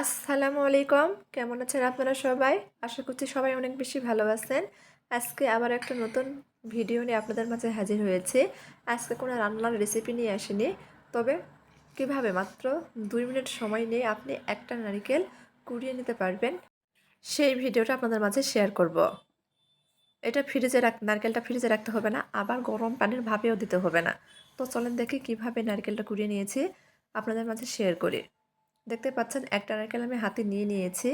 আসসালামু আলাইকুম। কেমন আছেন আপনারা সবাই? আশা করছি সবাই অনেক বেশি ভালো আছেন। আজকে আবার একটা নতুন ভিডিও নিয়ে আপনাদের মাঝে হাজির হয়েছে। আজকে কোনো রান্নার রেসিপি নিয়ে আসেনি। তবে কীভাবে? মাত্র দুই মিনিট সময় নিয়ে আপনি একটা নারিকেল কুড়িয়ে নিতে পারবেন। সেই ভিডিওটা আপনাদের মাঝে শেয়ার করব। এটা ফ্রিজে রাখ, নারকেলটা ফ্রিজে রাখতে হবে না। আবার গরম পানির ভাবেও দিতে হবে না। তো চলেন দেখি কীভাবে নারকেলটা কুড়িয়ে নিয়েছি। আপনাদের মাঝে শেয়ার করি। দেখতে পাচ্ছেন, একটা নারকেল আমি হাতে নিয়ে নিয়েছি।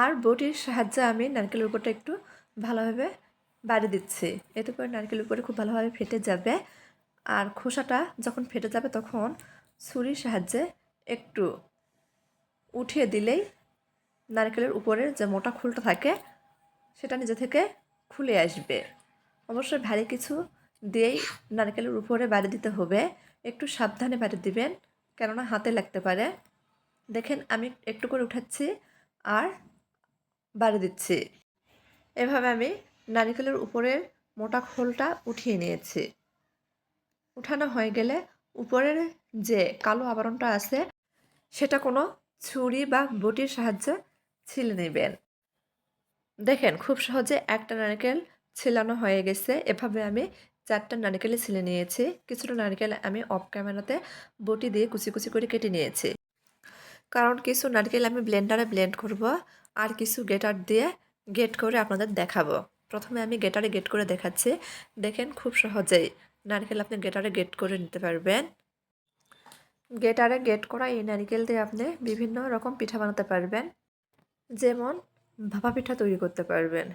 আর বটির সাহায্যে আমি নারকেলের উপরটা একটু ভালোভাবে বাড়ি দিচ্ছি। এতে করে নারকেলের উপরে খুব ভালোভাবে ফেটে যাবে। আর খোসাটা যখন ফেটে যাবে তখন ছুরির সাহায্যে একটু উঠিয়ে দিলেই নারকেলের উপরের যে মোটা খুলটা থাকে, সেটা নিজে থেকে খুলে আসবে। অবশ্যই ভারী কিছু দিয়েই নারকেলের উপরে বাড়ি দিতে হবে। একটু সাবধানে বাড়ি দিবেন। কেননা হাতে লাগতে পারে। দেখেন আমি একটু করে উঠাচ্ছি আর বাড়ি দিচ্ছি। এভাবে আমি নারিকেলের উপরের মোটা খোলটা উঠিয়ে নিয়েছি। উঠানো হয়ে গেলে উপরের যে কালো আবরণটা আছে, সেটা কোনো ছুরি বা বটির সাহায্যে ছিলে নেবেন। দেখেন খুব সহজে একটা নারকেল ছিলানো হয়ে গেছে। এভাবে আমি চারটা নারকেলে ছিলে নিয়েছি। কিছুটা নারকেল আমি অফ ক্যামেরাতে বটি দিয়ে কুচি কুচি করে কেটে নিয়েছি। কারণ কিছু নারকেল আমি ব্লেন্ডারে ব্লেন্ড করব আর কিছু গেটার দিয়ে গেট করে আপনাদের দেখাবো। প্রথমে আমি গেটারে গেট করে দেখাচ্ছি। দেখেন খুব সহজেই নারকেল আপনি গেটারে গেট করে নিতে পারবেন। গেটারে গেট করা এই নারকেল দিয়ে আপনি বিভিন্ন রকম পিঠা বানাতে পারবেন। যেমন ভাপা পিঠা তৈরি করতে পারবেন।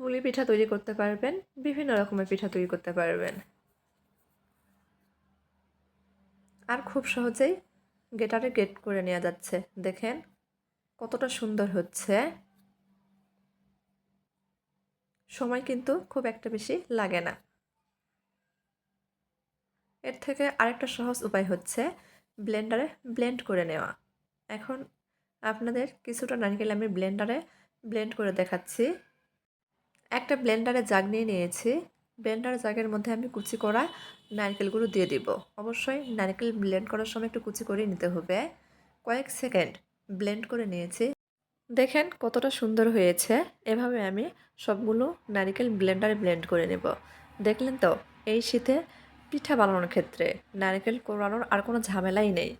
পুলি পিঠা তৈরি করতে পারবেন, বিভিন্ন রকমের পিঠা তৈরি করতে পারবেন। আর খুব সহজেই গেটারে গেট করে নেওয়া যাচ্ছে, দেখেন কতটা সুন্দর হচ্ছে। সময় কিন্তু খুব একটা বেশি লাগে না। এর থেকে আরেকটা সহজ উপায় হচ্ছে ব্লেন্ডারে ব্লেন্ড করে নেওয়া। এখন আপনাদের কিছুটা নারকেল আমি ব্লেন্ডারে ব্লেন্ড করে দেখাচ্ছি। একটা ব্লেন্ডারে জাগ নিয়ে নিয়েছি। ব্লেন্ডার জাগের মধ্যে আমি কুচি করা নারকেলগুলো দিয়ে দিব। অবশ্যই নারকেল ব্লেন্ড করার সময় একটু কুচি করে নিতে হবে। কয়েক সেকেন্ড ব্লেন্ড করে নিয়েছি। দেখেন কতটা সুন্দর হয়েছে। এভাবে আমি সবগুলো নারিকেল ব্লেন্ডারে ব্লেন্ড করে নেব। দেখলেন তো, এই শীতে পিঠা বানানোর ক্ষেত্রে নারকেল কোরানোর আর কোনো ঝামেলাই নেই।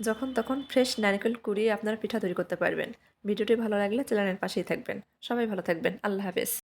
যখন তখন ফ্রেশ নারকেল কুড়িয়ে আপনারা পিঠা তৈরি করতে পারবেন। ভিডিওটি ভালো লাগলে চ্যানেলের পাশেই থাকবেন। সবাই ভালো থাকবেন। আল্লাহ হাফেজ।